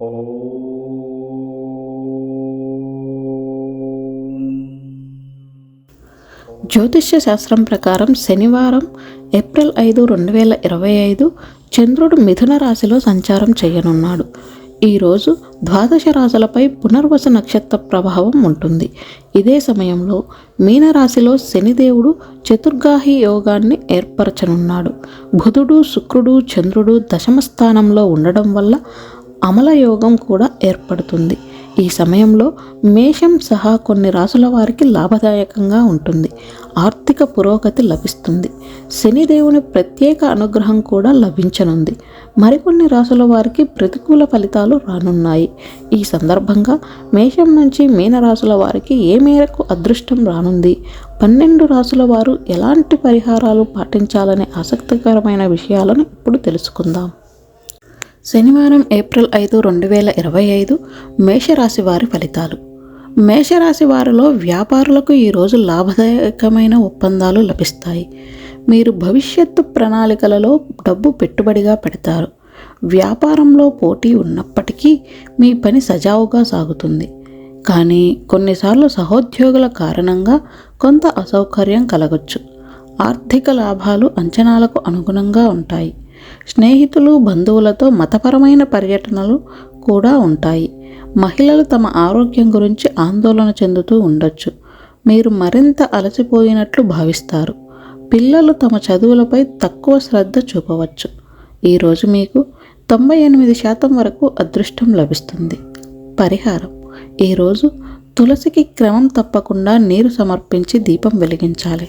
జ్యోతిష్య శాస్త్రం ప్రకారం శనివారం ఏప్రిల్ ఐదు రెండు వేల ఇరవై ఐదు చంద్రుడు మిథున రాశిలో సంచారం చేయనున్నాడు. ఈరోజు ద్వాదశ రాశులపై పునర్వస నక్షత్ర ప్రభావం ఉంటుంది. ఇదే సమయంలో మీనరాశిలో శనిదేవుడు చతుర్గాహి యోగాన్ని ఏర్పరచనున్నాడు. బుధుడు శుక్రుడు చంద్రుడు దశమ స్థానంలో ఉండడం వల్ల అమల యోగం కూడా ఏర్పడుతుంది. ఈ సమయంలో మేషం సహా కొన్ని రాసుల వారికి లాభదాయకంగా ఉంటుంది. ఆర్థిక పురోగతి లభిస్తుంది. శనిదేవుని ప్రత్యేక అనుగ్రహం కూడా లభించనుంది. మరికొన్ని రాసుల వారికి ప్రతికూల ఫలితాలు రానున్నాయి. ఈ సందర్భంగా మేషం నుంచి మీనరాశుల వారికి ఏ మేరకు అదృష్టం రానుంది? పన్నెండు రాసుల వారు ఎలాంటి పరిహారాలు పాటించాలనే ఆసక్తికరమైన విషయాలను ఇప్పుడు తెలుసుకుందాం. శనివారం ఏప్రిల్ ఐదు రెండు వేల ఇరవై ఐదు మేషరాశి వారి ఫలితాలు. మేషరాశి వారిలో వ్యాపారులకు ఈరోజు లాభదాయకమైన ఒప్పందాలు లభిస్తాయి. మీరు భవిష్యత్తు ప్రణాళికలలో డబ్బు పెట్టుబడిగా పెడతారు. వ్యాపారంలో పోటీ ఉన్నప్పటికీ మీ పని సజావుగా సాగుతుంది. కానీ కొన్నిసార్లు సహోద్యోగుల కారణంగా కొంత అసౌకర్యం కలగొచ్చు. ఆర్థిక లాభాలు అంచనాలకు అనుగుణంగా ఉంటాయి. స్నేహితులు బంధువులతో మతపరమైన పర్యటనలు కూడా ఉంటాయి. మహిళలు తమ ఆరోగ్యం గురించి ఆందోళన చెందుతూ ఉండొచ్చు. మీరు మరింత అలసిపోయినట్లు భావిస్తారు. పిల్లలు తమ చదువులపై తక్కువ శ్రద్ధ చూపవచ్చు. ఈరోజు మీకు తొంభై ఎనిమిది శాతం వరకు అదృష్టం లభిస్తుంది. పరిహారం. ఈరోజు తులసికి క్రమం తప్పకుండా నీరు సమర్పించి దీపం వెలిగించాలి.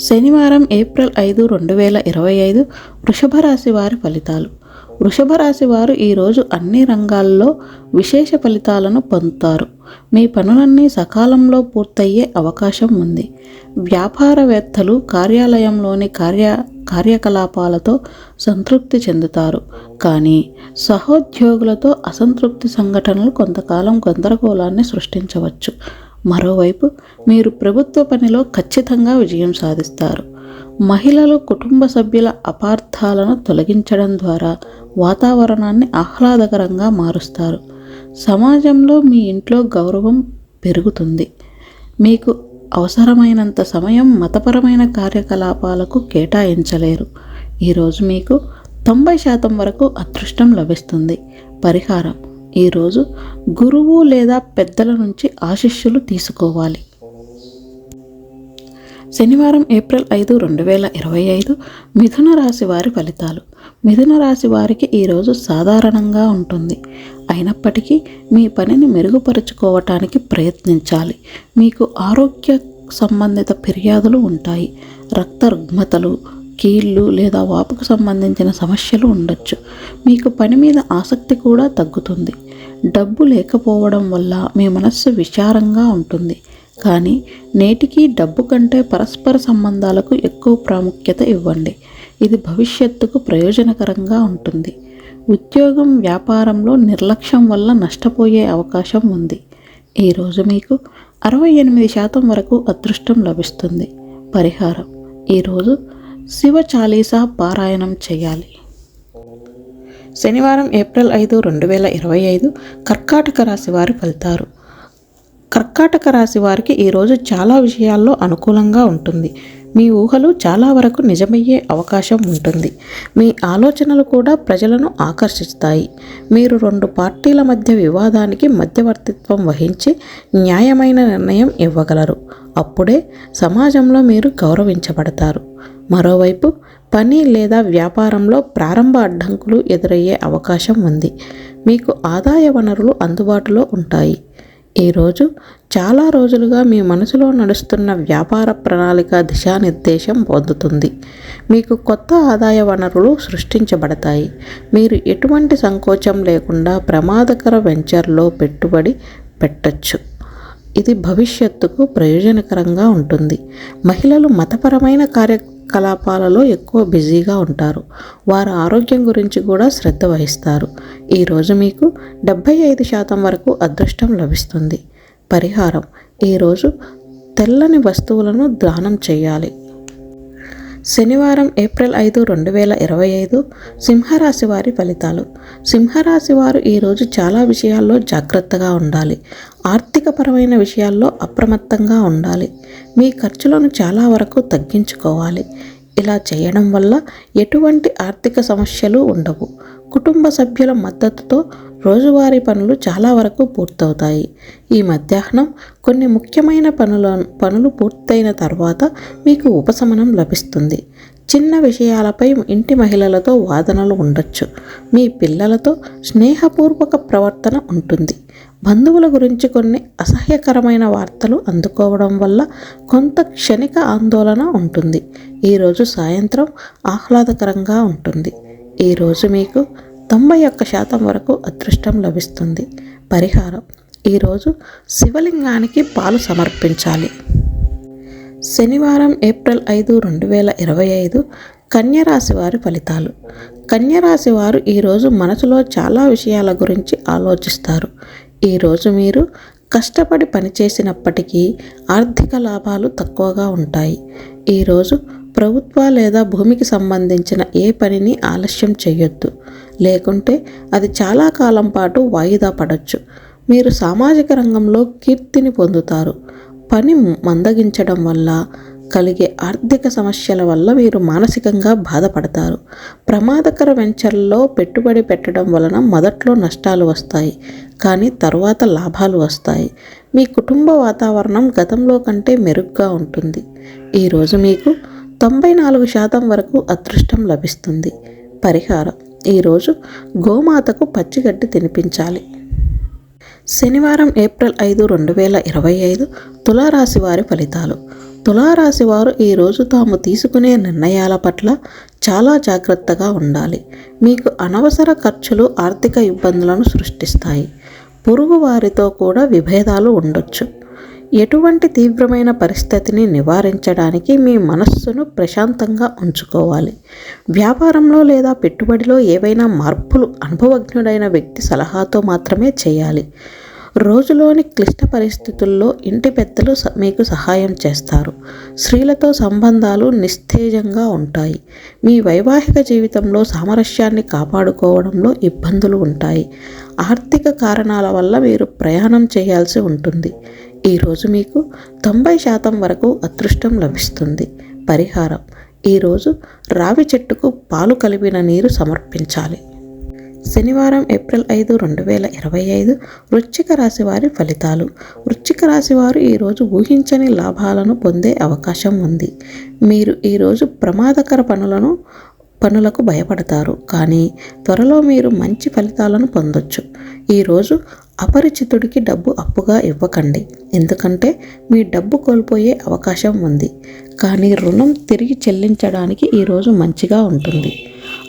శనివారం ఏప్రిల్ ఐదు రెండు వేల ఇరవై ఐదు వృషభ రాశి వారి ఫలితాలు. వృషభ రాశి వారు ఈరోజు అన్ని రంగాల్లో విశేష ఫలితాలను పొందుతారు. మీ పనులన్నీ సకాలంలో పూర్తయ్యే అవకాశం ఉంది. వ్యాపారవేత్తలు కార్యాలయంలోని కార్య కార్యకలాపాలతో సంతృప్తి చెందుతారు. కానీ సహోద్యోగులతో అసంతృప్తి సంఘటనలు కొంతకాలం గందరగోళాన్ని సృష్టించవచ్చు. మరోవైపు మీరు ప్రభుత్వ పనిలో ఖచ్చితంగా విజయం సాధిస్తారు. మహిళలు కుటుంబ సభ్యుల అపార్థాలను తొలగించడం ద్వారా వాతావరణాన్ని ఆహ్లాదకరంగా మారుస్తారు. సమాజంలో మీ ఇంట్లో గౌరవం పెరుగుతుంది. మీకు అవసరమైనంత సమయం మతపరమైన కార్యకలాపాలకు కేటాయించలేరు. ఈరోజు మీకు తొంభై శాతం వరకు అదృష్టం లభిస్తుంది. పరిహారం. ఈరోజు గురువు లేదా పెద్దల నుంచి ఆశిష్యులు తీసుకోవాలి. శనివారం ఏప్రిల్ ఐదు రెండు వేల ఇరవై ఐదు మిథున రాశి వారి ఫలితాలు. మిథున రాశి వారికి ఈరోజు సాధారణంగా ఉంటుంది. అయినప్పటికీ మీ పనిని మెరుగుపరుచుకోవటానికి ప్రయత్నించాలి. మీకు ఆరోగ్య సంబంధిత ఫిర్యాదులు ఉంటాయి. రక్త రుగ్మతలు కీళ్ళు లేదా వాపుకు సంబంధించిన సమస్యలు ఉండొచ్చు. మీకు పని మీద ఆసక్తి కూడా తగ్గుతుంది. డబ్బు లేకపోవడం వల్ల మీ మనస్సు విచారంగా ఉంటుంది. కానీ నేటికి డబ్బు కంటే పరస్పర సంబంధాలకు ఎక్కువ ప్రాముఖ్యత ఇవ్వండి. ఇది భవిష్యత్తుకు ప్రయోజనకరంగా ఉంటుంది. ఉద్యోగం వ్యాపారంలో నిర్లక్ష్యం వల్ల నష్టపోయే అవకాశం ఉంది. ఈరోజు మీకు అరవై ఎనిమిది శాతం వరకు అదృష్టం లభిస్తుంది. పరిహారం. ఈరోజు శివ చాలీసా పారాయణం చేయాలి. శనివారం ఏప్రిల్ ఐదు రెండు వేల ఇరవై ఐదు కర్కాటక రాశి వారి ఫలితారు కర్కాటక రాశి వారికి ఈరోజు చాలా విషయాల్లో అనుకూలంగా ఉంటుంది. మీ ఊహలు చాలా వరకు నిజమయ్యే అవకాశం ఉంటుంది. మీ ఆలోచనలు కూడా ప్రజలను ఆకర్షిస్తాయి. మీరు రెండు పార్టీల మధ్య వివాదానికి మధ్యవర్తిత్వం వహించి న్యాయమైన నిర్ణయం ఇవ్వగలరు. అప్పుడే సమాజంలో మీరు గౌరవించబడతారు. మరోవైపు పని లేదా వ్యాపారంలో ప్రారంభ అడ్డంకులు ఎదురయ్యే అవకాశం ఉంది. మీకు ఆదాయ వనరులు అందుబాటులో ఉంటాయి. ఈరోజు చాలా రోజులుగా మీ మనసులో నడుస్తున్న వ్యాపార ప్రణాళిక దిశానిర్దేశం పొందుతుంది. మీకు కొత్త ఆదాయ వనరులు సృష్టించబడతాయి. మీరు ఎటువంటి సంకోచం లేకుండా ప్రమాదకర వెంచర్లో పెట్టుబడి పెట్టచ్చు. ఇది భవిష్యత్తుకు ప్రయోజనకరంగా ఉంటుంది. మహిళలు మతపరమైన కార్య కార్యకలాపాలలో ఎక్కువ బిజీగా ఉంటారు. వారు ఆరోగ్యం గురించి కూడా శ్రద్ధ వహిస్తారు. ఈరోజు మీకు డెబ్భై ఐదు శాతం వరకు అదృష్టం లభిస్తుంది. పరిహారం. ఈరోజు తెల్లని వస్తువులను దానం చేయాలి. శనివారం ఏప్రిల్ ఐదు రెండు వేల ఇరవై ఐదు సింహరాశి వారి ఫలితాలు. సింహరాశి వారు ఈరోజు చాలా విషయాల్లో జాగ్రత్తగా ఉండాలి. ఆర్థికపరమైన విషయాల్లో అప్రమత్తంగా ఉండాలి. మీ ఖర్చులను చాలా వరకు తగ్గించుకోవాలి. ఇలా చేయడం వల్ల ఎటువంటి ఆర్థిక సమస్యలు ఉండవు. కుటుంబ సభ్యుల మద్దతుతో రోజువారీ పనులు చాలా వరకు పూర్తవుతాయి. ఈ మధ్యాహ్నం కొన్ని ముఖ్యమైన పనుల పనులు పూర్తయిన తర్వాత మీకు ఉపశమనం లభిస్తుంది. చిన్న విషయాలపై ఇంటి మహిళలతో వాదనలు ఉండొచ్చు. మీ పిల్లలతో స్నేహపూర్వక ప్రవర్తన ఉంటుంది. బంధువుల గురించి కొన్ని అసహ్యకరమైన వార్తలు అందుకోవడం వల్ల కొంత క్షణిక ఆందోళన ఉంటుంది. ఈరోజు సాయంత్రం ఆహ్లాదకరంగా ఉంటుంది. ఈరోజు మీకు తొంభై ఒక్క శాతం వరకు అదృష్టం లభిస్తుంది. పరిహారం. ఈరోజు శివలింగానికి పాలు సమర్పించాలి. శనివారం ఏప్రిల్ ఐదు రెండు వేల ఇరవై ఐదు కన్యరాశి వారి ఫలితాలు. కన్యరాశి వారు ఈరోజు మనసులో చాలా విషయాల గురించి ఆలోచిస్తారు. ఈరోజు మీరు కష్టపడి పనిచేసినప్పటికీ ఆర్థిక లాభాలు తక్కువగా ఉంటాయి. ఈరోజు ప్రభుత్వ లేదా భూమికి సంబంధించిన ఏ పనిని ఆలస్యం చేయొద్దు. లేకుంటే అది చాలా కాలం పాటు వాయిదా పడవచ్చు మీరు సామాజిక రంగంలో కీర్తిని పొందుతారు. పని మందగించడం వల్ల కలిగే ఆర్థిక సమస్యల వల్ల మీరు మానసికంగా బాధపడతారు. ప్రమాదకర వెంచర్లలో పెట్టుబడి పెట్టడం వలన మొదట్లో నష్టాలు వస్తాయి. కానీ తరువాత లాభాలు వస్తాయి. మీ కుటుంబ వాతావరణం గతంలో కంటే మెరుగ్గా ఉంటుంది. ఈరోజు మీకు తొంభై నాలుగు శాతం వరకు అదృష్టం లభిస్తుంది. పరిహారం. ఈరోజు గోమాతకు పచ్చిగడ్డి తినిపించాలి. శనివారం ఏప్రిల్ ఐదు రెండు వేల ఇరవై ఐదు తులారాశి వారి ఫలితాలు. తులారాశి వారు ఈరోజు తాము తీసుకునే నిర్ణయాల పట్ల చాలా జాగ్రత్తగా ఉండాలి. మీకు అనవసర ఖర్చులు ఆర్థిక ఇబ్బందులను సృష్టిస్తాయి. పొరుగు వారితో కూడా విభేదాలు ఉండొచ్చు. ఎటువంటి తీవ్రమైన పరిస్థితిని నివారించడానికి మీ మనస్సును ప్రశాంతంగా ఉంచుకోవాలి. వ్యాపారంలో లేదా పెట్టుబడిలో ఏవైనా మార్పులు అనుభవజ్ఞుడైన వ్యక్తి సలహాతో మాత్రమే చేయాలి. రోజులోని క్లిష్ట పరిస్థితుల్లో ఇంటి పెద్దలు మీకు సహాయం చేస్తారు. స్త్రీలతో సంబంధాలు నిస్తేజంగా ఉంటాయి. మీ వైవాహిక జీవితంలో సామరస్యాన్ని కాపాడుకోవడంలో ఇబ్బందులు ఉంటాయి. ఆర్థిక కారణాల వల్ల మీరు ప్రయాణం చేయాల్సి ఉంటుంది. ఈరోజు మీకు తొంభై శాతం వరకు అదృష్టం లభిస్తుంది. పరిహారం. ఈరోజు రావి చెట్టుకు పాలు కలిపిన నీరు సమర్పించాలి. శనివారం ఏప్రిల్ ఐదు రెండు వేల ఇరవై ఐదు వృశ్చిక రాశి వారి ఫలితాలు. వృశ్చిక రాశి వారు ఈరోజు ఊహించని లాభాలను పొందే అవకాశం ఉంది. మీరు ఈరోజు ప్రమాదకర పనులను పనులకు భయపడతారు. కానీ త్వరలో మీరు మంచి ఫలితాలను పొందొచ్చు. ఈరోజు అపరిచితుడికి డబ్బు అప్పుగా ఇవ్వకండి. ఎందుకంటే మీ డబ్బు కోల్పోయే అవకాశం ఉంది. కానీ రుణం తిరిగి చెల్లించడానికి ఈరోజు మంచిగా ఉంటుంది.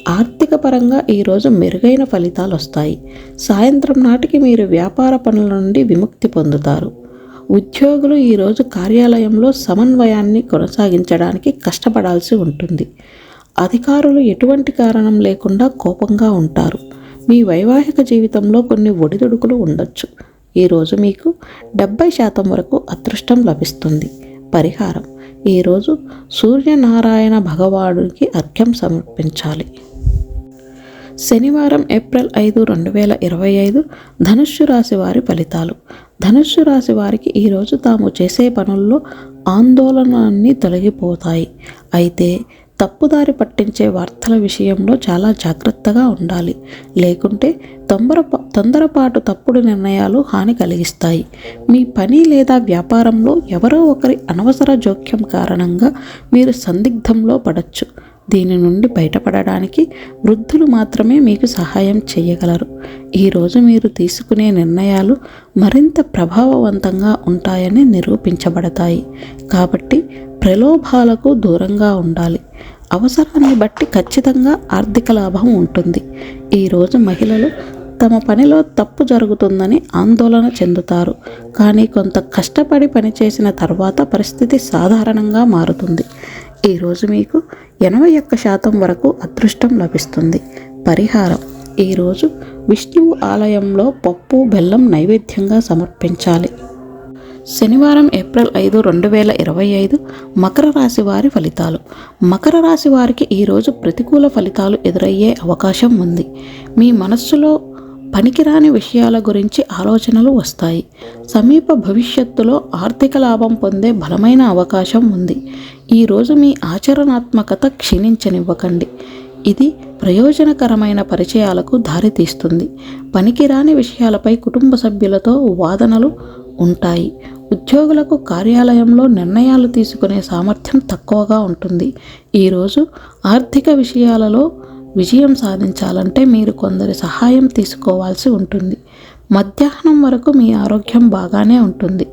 ఆర్థిక పరంగా ఈరోజు మెరుగైన ఫలితాలు వస్తాయి. సాయంత్రం నాటికి మీరు వ్యాపార పనుల నుండి విముక్తి పొందుతారు. ఉద్యోగులు ఈరోజు కార్యాలయంలో సమన్వయాన్ని కొనసాగించడానికి కష్టపడాల్సి ఉంటుంది. అధికారులు ఎటువంటి కారణం లేకుండా కోపంగా ఉంటారు. మీ వైవాహిక జీవితంలో కొన్ని ఒడిదుడుకులు ఉండొచ్చు. ఈరోజు మీకు డెబ్బై శాతం వరకు అదృష్టం లభిస్తుంది. పరిహారం. ఈరోజు సూర్యనారాయణ భగవానుడికి అర్ఘ్యం సమర్పించాలి. శనివారం ఏప్రిల్ ఐదు రెండు వేల ఇరవై ఐదు ధనుస్సు రాశి వారి ఫలితాలు. ధనుస్సు రాశి వారికి ఈరోజు తాము చేసే పనుల్లో ఆందోళనలన్నీ తొలగిపోతాయి. అయితే తప్పుదారి పట్టించే వార్తల విషయంలో చాలా జాగ్రత్తగా ఉండాలి. లేకుంటే తొందర తొందరపాటు తప్పుడు నిర్ణయాలు హాని కలిగిస్తాయి. మీ పని లేదా వ్యాపారంలో ఎవరో ఒకరి అనవసర జోక్యం కారణంగా మీరు సందిగ్ధంలో పడచ్చు. దీని నుండి బయటపడడానికి వృద్ధులు మాత్రమే మీకు సహాయం చేయగలరు ఈరోజు మీరు తీసుకునే నిర్ణయాలు మరింత ప్రభావవంతంగా ఉంటాయని నిరూపించబడతాయి. కాబట్టి ప్రలోభాలకు దూరంగా ఉండాలి. అవసరాన్ని బట్టి ఖచ్చితంగా ఆర్థిక లాభం ఉంటుంది. ఈరోజు మహిళలు తమ పనిలో తప్పు జరుగుతుందని ఆందోళన చెందుతారు. కానీ కొంత కష్టపడి పనిచేసిన తర్వాత పరిస్థితి సాధారణంగా మారుతుంది. ఈరోజు మీకు ఎనభై ఒక్క శాతం వరకు అదృష్టం లభిస్తుంది. పరిహారం. ఈరోజు విష్ణువు ఆలయంలో పప్పు బెల్లం నైవేద్యంగా సమర్పించాలి. శనివారం ఏప్రిల్ ఐదు రెండు వేల ఇరవై ఐదు మకర రాశి వారి ఫలితాలు. మకర రాశి వారికి ఈరోజు ప్రతికూల ఫలితాలు ఎదురయ్యే అవకాశం ఉంది. మీ మనస్సులో పనికిరాని విషయాల గురించి ఆలోచనలు వస్తాయి. సమీప భవిష్యత్తులో ఆర్థిక లాభం పొందే బలమైన అవకాశం ఉంది. ఈరోజు మీ ఆచరణాత్మకత క్షీణించనివ్వకండి. ఇది ప్రయోజనకరమైన పరిచయాలకు దారితీస్తుంది. పనికిరాని విషయాలపై కుటుంబ సభ్యులతో వాదనలు ఉంటాయి. ఉద్యోగులకు కార్యాలయంలో నిర్ణయాలు తీసుకునే సామర్థ్యం తక్కువగా ఉంటుంది. ఈరోజు ఆర్థిక విషయాలలో విజయం సాధించాలంటే మీరు కొందరి సహాయం తీసుకోవాల్సి ఉంటుంది. మధ్యాహ్నం వరకు మీ ఆరోగ్యం బాగానే ఉంటుంది.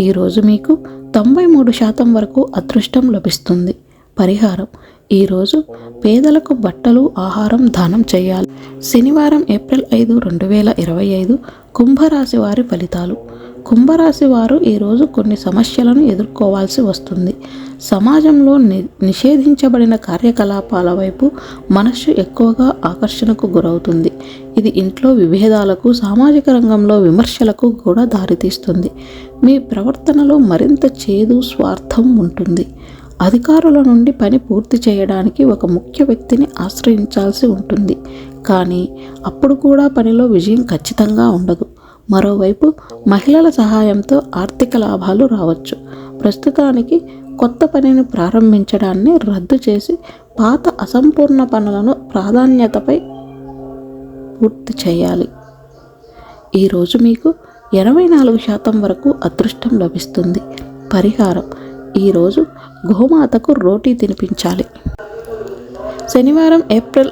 ఈరోజు మీకు తొంభై మూడు శాతం వరకు అదృష్టం లభిస్తుంది. పరిహారం. ఈరోజు పేదలకు బట్టలు ఆహారం దానం చేయాలి. శనివారం ఏప్రిల్ ఐదు రెండు వేల ఇరవై ఐదు కుంభరాశి వారి ఫలితాలు. కుంభరాశి వారు ఈరోజు కొన్ని సమస్యలను ఎదుర్కోవాల్సి వస్తుంది. సమాజంలో ని నిషేధించబడిన కార్యకలాపాల వైపు మనస్సు ఎక్కువగా ఆకర్షణకు గురవుతుంది. ఇది ఇంట్లో విభేదాలకు సామాజిక రంగంలో విమర్శలకు కూడా దారితీస్తుంది. మీ ప్రవర్తనలో మరింత చేదు స్వార్థం ఉంటుంది. అధికారుల నుండి పని పూర్తి చేయడానికి ఒక ముఖ్య వ్యక్తిని ఆశ్రయించాల్సి ఉంటుంది. కానీ అప్పుడు కూడా పనిలో విజయం ఖచ్చితంగా ఉండదు. మరోవైపు మహిళల సహాయంతో ఆర్థిక లాభాలు రావచ్చు. ప్రస్తుతానికి కొత్త పనిని ప్రారంభించడాన్ని రద్దు చేసి పాత అసంపూర్ణ పనులను ప్రాధాన్యతపై పూర్తి చేయాలి. ఈరోజు మీకు ఎనభై నాలుగు శాతం వరకు అదృష్టం లభిస్తుంది. పరిహారం. ఈరోజు గోమాతకు రోటీ తినిపించాలి. శనివారం ఏప్రిల్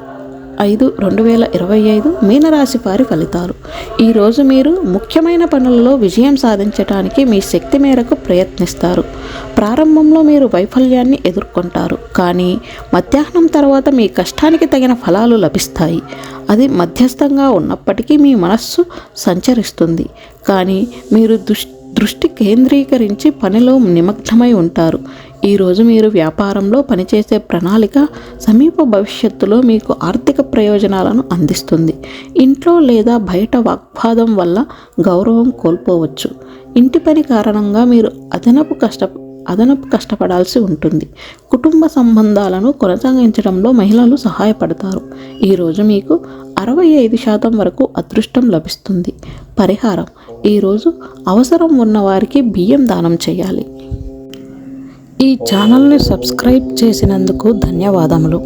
ఐదు రెండు వేల ఇరవై ఐదు మీనరాశి వారి ఫలితాలు. ఈరోజు మీరు ముఖ్యమైన పనులలో విజయం సాధించడానికి మీ శక్తి మేరకు ప్రయత్నిస్తారు. ప్రారంభంలో మీరు వైఫల్యాన్ని ఎదుర్కొంటారు. కానీ మధ్యాహ్నం తర్వాత మీ కష్టానికి తగిన ఫలాలు లభిస్తాయి. అది మధ్యస్థంగా ఉన్నప్పటికీ మీ మనస్సు సంచరిస్తుంది. కానీ మీరు దుష్ దృష్టి కేంద్రీకరించి పనిలో నిమగ్నమై ఉంటారు. ఈరోజు మీరు వ్యాపారంలో పనిచేసే ప్రణాళిక సమీప భవిష్యత్తులో మీకు ఆర్థిక ప్రయోజనాలను అందిస్తుంది. ఇంట్లో లేదా బయట వాగ్వాదం వల్ల గౌరవం కోల్పోవచ్చు. ఇంటి పని కారణంగా మీరు అదనపు కష్ట అదనపు కష్టపడాల్సి ఉంటుంది. కుటుంబ సంబంధాలను కొనసాగించడంలో మహిళలు సహాయపడతారు. ఈరోజు మీకు అరవై ఐదు శాతం వరకు అదృష్టం లభిస్తుంది. పరిహారం. ఈరోజు అవసరం ఉన్నవారికి బియ్యం దానం చేయాలి. ఈ ఛానల్ని సబ్స్క్రైబ్ చేసినందుకు ధన్యవాదములు.